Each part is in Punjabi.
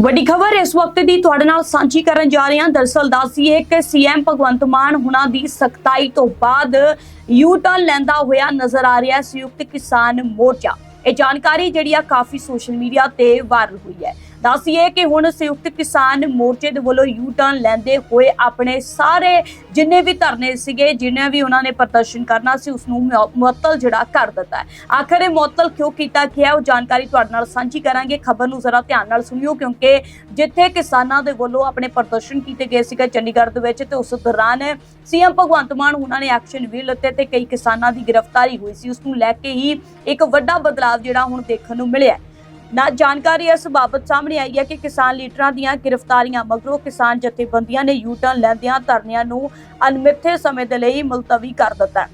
ਵੱਡੀ ਖਬਰ ਇਸ ਵਕਤ ਦੀ ਤੁਹਾਡੇ ਨਾਲ ਸਾਂਝੀ ਕਰਨ ਜਾ ਰਹੇ ਹਾਂ। ਦਰਸਲ ਦੱਸੀਏ ਕਿ ਸੀਐਮ ਭਗਵੰਤ ਮਾਨ ਹੁਣਾਂ ਦੀ ਸਖਤਾਈ ਤੋਂ ਬਾਅਦ ਯੂ ਟਰਨ ਲੈਂਦਾ ਹੋਇਆ ਨਜ਼ਰ ਆ ਰਿਹਾ ਸੰਯੁਕਤ ਕਿਸਾਨ ਮੋਰਚਾ। ਇਹ ਜਾਣਕਾਰੀ ਜਿਹੜੀ ਆ ਕਾਫੀ ਸੋਸ਼ਲ ਮੀਡੀਆ ਤੇ ਵਾਇਰਲ ਹੋਈ ਹੈ। ਦੱਸੀਏ ਕਿ ਹੁਣ ਸੰਯੁਕਤ ਕਿਸਾਨ ਮੋਰਚੇ ਦੇ ਵੱਲੋਂ ਯੂ ਟਰਨ ਲੈਂਦੇ ਹੋਏ ਆਪਣੇ ਸਾਰੇ ਜਿੰਨੇ ਵੀ ਧਰਨੇ ਸੀਗੇ ਜਿੰਨੇ ਵੀ ਉਹਨਾਂ ਨੇ ਪ੍ਰਦਰਸ਼ਨ ਕਰਨਾ ਸੀ ਉਸ ਨੂੰ ਮੁਅੱਤਲ ਜਿਹੜਾ ਕਰ ਦਿੱਤਾ ਆਖਰ ਇਹ ਮੁਅੱਤਲ ਕਿਉਂ ਕੀਤਾ ਗਿਆ, ਉਹ ਜਾਣਕਾਰੀ ਤੁਹਾਡੇ ਨਾਲ ਸਾਂਝੀ ਕਰਾਂਗੇ। ਖਬਰ ਨੂੰ ਜ਼ਰਾ ਧਿਆਨ ਨਾਲ ਸੁਣਿਓ, ਕਿਉਂਕਿ ਜਿੱਥੇ ਕਿਸਾਨਾਂ ਦੇ ਵੱਲੋਂ ਆਪਣੇ ਪ੍ਰਦਰਸ਼ਨ ਕੀਤੇ ਗਏ ਸੀਗੇ ਚੰਡੀਗੜ੍ਹ ਦੇ ਵਿੱਚ, ਤੇ ਉਸ ਦੌਰਾਨ ਸੀਐਮ ਭਗਵੰਤ ਮਾਨ, ਉਹਨਾਂ ਨੇ ਐਕਸ਼ਨ ਵੀ ਲਿੱਤੇ ਤੇ ਕਈ ਕਿਸਾਨਾਂ ਦੀ ਗ੍ਰਿਫਤਾਰੀ ਹੋਈ ਸੀ। ਉਸ ਨੂੰ ਲੈ ਕੇ ਹੀ ਇੱਕ ਵੱਡਾ ਬਦਲਾਅ ਜਿਹੜਾ ਹੁਣ ਦੇਖਣ ਨੂੰ ਮਿਲਿਆ ਨਾ ਜਾਣਕਾਰੀ ਇਸ ਬਾਬਤ ਸਾਹਮਣੇ ਆਈ ਹੈ ਕਿ ਕਿਸਾਨ ਲੀਡਰਾਂ ਦੀਆਂ ਗ੍ਰਿਫਤਾਰੀਆਂ ਮਗਰੋਂ ਕਿਸਾਨ ਜਥੇਬੰਦੀਆਂ ਨੇ ਯੂ ਟਰਨ ਲੈਂਦਿਆਂ ਧਰਨਿਆਂ ਨੂੰ ਅਨਮਿੱਥੇ ਸਮੇਂ ਦੇ ਲਈ ਮੁਲਤਵੀ ਕਰ ਦਿੱਤਾ ਹੈ।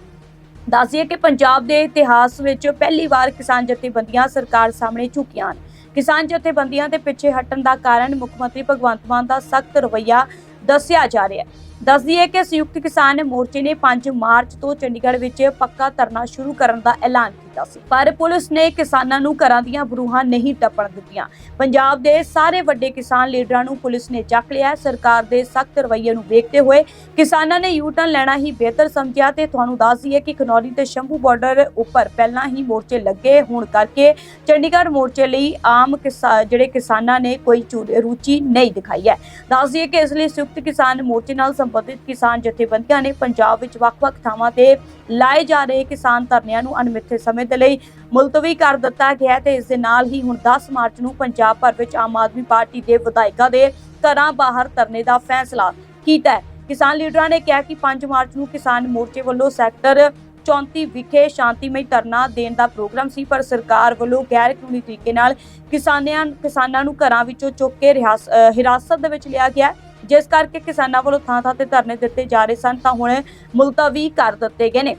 ਦੱਸਿਏ ਕਿ ਪੰਜਾਬ ਦੇ ਇਤਿਹਾਸ ਵਿੱਚ ਪਹਿਲੀ ਵਾਰ ਕਿਸਾਨ ਜਥੇਬੰਦੀਆਂ ਸਰਕਾਰ ਸਾਹਮਣੇ ਝੁਕੀਆਂ ਹਨ। ਕਿਸਾਨ ਜਥੇਬੰਦੀਆਂ ਦੇ ਪਿੱਛੇ ਹਟਣ ਦਾ ਕਾਰਨ ਮੁੱਖ ਮੰਤਰੀ ਭਗਵੰਤ ਮਾਨ ਦਾ ਸਖਤ ਰਵੱਈਆ ਦੱਸਿਆ ਜਾ ਰਿਹਾ ਹੈ। ਦੱਸਦੀਏ ਕਿ ਸੰਯੁਕਤ ਕਿਸਾਨ ਮੋਰਚੇ ਨੇ 5 ਮਾਰਚ ਤੋਂ ਚੰਡੀਗੜ੍ਹ ਵਿੱਚ ਪੱਕਾ ਧਰਨਾ ਸ਼ੁਰੂ ਕਰਨ ਦਾ ਐਲਾਨ ਕੀਤਾ ਸੀ। ਪਰ ਪੁਲਿਸ ਨੇ ਕਿਸਾਨਾਂ ਨੂੰ ਘਰਾਂ ਦੀਆਂ ਬਰੂਹਾਂ ਨਹੀਂ ਟੱਪਣ ਦਿੱਤੀਆਂ। ਪੰਜਾਬ ਦੇ ਸਾਰੇ ਵੱਡੇ ਕਿਸਾਨ ਲੀਡਰਾਂ ਨੂੰ ਪੁਲਿਸ ਨੇ ਚੱਕ ਲਿਆ। ਸਰਕਾਰ ਦੇ ਸਖਤ ਰਵੱਈਏ ਨੂੰ ਵੇਖਦੇ ਹੋਏ ਕਿਸਾਨਾਂ ਨੇ ਯੂ ਟਰਨ ਲੈਣਾ ਹੀ ਬਿਹਤਰ ਸਮਝਿਆ ਤੇ ਤੁਹਾਨੂੰ ਦੱਸ ਦਈਏ ਕਿ ਖਨੌਰੀ ਤੇ ਸ਼ੰਭੂ ਬਾਰਡਰ ਉੱਪਰ ਪਹਿਲਾਂ ਹੀ ਮੋਰਚੇ ਲੱਗੇ ਹੋਣ ਕਰਕੇ ਚੰਡੀਗੜ੍ਹ ਮੋਰਚੇ ਲਈ ਆਮ ਕਿਸਾ- ਜਿਹੜੇ ਕਿਸਾਨਾਂ ਨੇ ਕੋਈ ਚੂ- ਰੁਚੀ ਨਹੀਂ ਦਿਖਾਈ ਹੈ। ਦੱਸ ਦਈਏ ਕਿ ਇਸ ਲਈ ਸੰਯੁਕਤ ਕਿਸਾਨ ਮੋਰਚੇ ਨਾਲ ਸੰਬੰਧਿਤ ਕਿਸਾਨ ਜਥੇਬੰਦੀਆਂ ਨੇ ਪੰਜਾਬ ਵਿੱਚ ਵੱਖ-ਵੱਖ ਥਾਵਾਂ ਤੇ ਲਾਏ ਜਾ ਰਹੇ ਕਿਸਾਨ ਧਰਨਿਆਂ ਨੂੰ ਅਣਮਿੱਥੇ ਸਮੇਂ ਦੇ ਲਈ ਮੁਲਤਵੀ ਕਰ ਦਿੱਤਾ ਗਿਆ ਹੈ ਤੇ ਇਸ ਦੇ ਨਾਲ ਹੀ ਹੁਣ 10 ਮਾਰਚ ਨੂੰ ਪੰਜਾਬ ਭਰ ਵਿੱਚ ਆਮ ਆਦਮੀ ਪਾਰਟੀ ਦੇ ਵਿਧਾਇਕਾਂ ਦੇ ਘਰਾਂ ਬਾਹਰ ਧਰਨੇ ਦਾ ਫੈਸਲਾ ਕੀਤਾ ਹੈ। ਕਿਸਾਨ ਲੀਡਰਾਂ ਨੇ ਕਿਹਾ ਕਿ 5 ਮਾਰਚ ਨੂੰ ਕਿਸਾਨ ਮੋਰਚੇ ਵੱਲੋਂ ਸੈਕਟਰ 34 ਵਿਖੇ ਸ਼ਾਂਤੀਮਈ ਧਰਨਾ ਦੇਣ ਦਾ ਪ੍ਰੋਗਰਾਮ ਸੀ, ਪਰ ਸਰਕਾਰ ਵੱਲੋਂ ਗੈਰ ਕਾਨੂੰਨੀ ਤਰੀਕੇ ਨਾਲ ਕਿਸਾਨਾਂ ਕਿਸਾਨਾਂ ਨੂੰ ਘਰਾਂ ਵਿੱਚੋਂ ਚੁੱਕ ਕੇ ਰਿਹਾਸ- ਹਿਰਾਸਤ ਦੇ ਵਿੱਚ ਲਿਆ ਗਿਆ ਜਿਸ ਕਰਕੇ ਕਿਸਾਨਾਂ ਵੱਲੋਂ ਥਾਂ-ਥਾਂ ਤੇ ਧਰਨੇ ਦਿੱਤੇ ਜਾ ਰਹੇ ਸਨ, ਤਾਂ ਹੁਣ ਮੁਲਤਵੀ ਕਰ ਦਿੱਤੇ ਗਏ ਨੇ।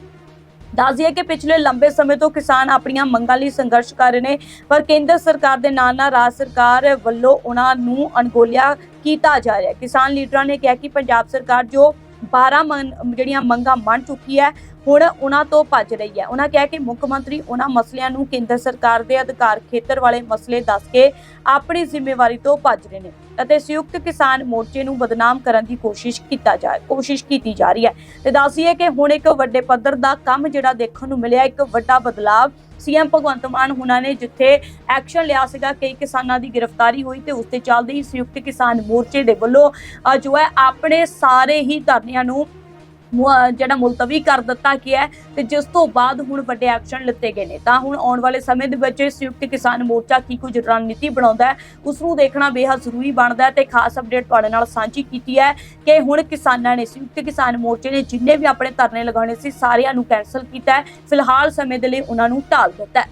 ਦੱਸ ਦਈਏ ਕਿ ਪਿਛਲੇ ਲੰਬੇ ਸਮੇਂ ਤੋਂ ਕਿਸਾਨ ਆਪਣੀਆਂ ਮੰਗਾਂ ਲਈ ਸੰਘਰਸ਼ ਕਰ ਰਹੇ ਨੇ, ਪਰ ਕੇਂਦਰ ਸਰਕਾਰ ਦੇ ਨਾਲ ਨਾਲ ਰਾਜ ਸਰਕਾਰ ਵੱਲੋਂ ਉਹਨਾਂ ਨੂੰ ਅਣਗੋਲਿਆ ਕੀਤਾ ਜਾ ਰਿਹਾ ਹੈ। ਕਿਸਾਨ ਲੀਡਰਾਂ ਨੇ ਕਿਹਾ ਕਿ ਪੰਜਾਬ ਸਰਕਾਰ ਜੋ 12 ਮੰਨ- ਜਿਹੜੀਆਂ ਮੰਗਾਂ ਮੰਨ ਚੁੱਕੀ ਹੈ ਹੁਣ ਉਹਨਾਂ ਤੋਂ ਭੱਜ ਰਹੀ ਹੈ। ਉਹਨਾਂ ਕਿਹਾ ਕਿ ਮੁੱਖ ਮੰਤਰੀ ਉਹਨਾਂ ਮਸਲਿਆਂ ਨੂੰ ਕੇਂਦਰ ਸਰਕਾਰ ਦੇ ਅਧਿਕਾਰ ਖੇਤਰ ਵਾਲੇ ਮਸਲੇ ਦੱਸ ਕੇ ਆਪਣੀ ਜ਼ਿੰਮੇਵਾਰੀ ਤੋਂ ਭੱਜ ਰਹੇ ਨੇ ਅਤੇ ਸੰਯੁਕਤ ਕਿਸਾਨ ਮੋਰਚੇ ਨੂੰ ਬਦਨਾਮ ਕਰਨ ਦੀ ਕੋਸ਼ਿਸ਼ ਕੀਤਾ ਜਾ ਕੋਸ਼ਿਸ਼ ਕੀਤੀ ਜਾ ਰਹੀ ਹੈ। ਤੇ ਦੱਸੀਏ ਕਿ ਹੁਣ ਇੱਕ ਵੱਡੇ ਪੱਧਰ ਦਾ ਕੰਮ ਜਿਹੜਾ ਦੇਖਣ ਨੂੰ ਮਿਲਿਆ, ਇੱਕ ਵੱਡਾ ਬਦਲਾਅ ਸੀਐਮ ਭਗਵੰਤ ਮਾਨ ਹੁਣਾਂ ਨੇ ਜਿੱਥੇ ਐਕਸ਼ਨ ਲਿਆ ਸੀਗਾ, ਕਈ ਕਿਸਾਨਾਂ ਦੀ ਗ੍ਰਿਫਤਾਰੀ ਹੋਈ ਤੇ ਉਸ ਤੇ ਚੱਲਦੇ ਹੀ ਸੰਯੁਕਤ ਕਿਸਾਨ ਮੋਰਚੇ ਦੇ ਵੱਲੋਂ ਜੋ ਹੈ, ਆਪਣੇ ਸਾਰੇ ਹੀ ਧਰਨਿਆਂ ਨੂੰ ਜਿਹੜਾ ਮੁਲਤਵੀ ਕਰ ਦਿੱਤਾ ਗਿਆ ਹੈ ਤੇ ਜਿਸ ਤੋਂ ਬਾਅਦ ਹੁਣ ਵੱਡੇ ਐਕਸ਼ਨ ਲਿੱਤੇ ਗਏ ਨੇ। ਤਾਂ ਹੁਣ ਆਉਣ ਵਾਲੇ ਸਮੇਂ ਦੇ ਵਿੱਚ ਸੰਯੁਕਤ ਕਿਸਾਨ ਮੋਰਚਾ ਕੀ ਕੁਝ ਰਣਨੀਤੀ ਬਣਾਉਂਦਾ ਹੈ ਉਸ ਨੂੰ ਦੇਖਣਾ ਬੇਹੱਦ ਜ਼ਰੂਰੀ ਬਣਦਾ ਹੈ ਤੇ ਖਾਸ ਅਪਡੇਟ ਤੁਹਾਡੇ ਨਾਲ ਸਾਂਝੀ ਕੀਤੀ ਹੈ ਕਿ ਹੁਣ ਕਿਸਾਨਾਂ ਨੇ, ਸੰਯੁਕਤ ਕਿਸਾਨ ਮੋਰਚੇ ਨੇ ਜਿੰਨੇ ਵੀ ਆਪਣੇ ਧਰਨੇ ਲਗਾਉਣੇ ਸੀ, ਸਾਰਿਆਂ ਨੂੰ ਕੈਨਸਲ ਕੀਤਾ ਹੈ। ਫਿਲਹਾਲ ਸਮੇਂ ਦੇ ਲਈ ਉਹਨਾਂ ਨੂੰ ਟਾਲ ਦਿੱਤਾ ਹੈ।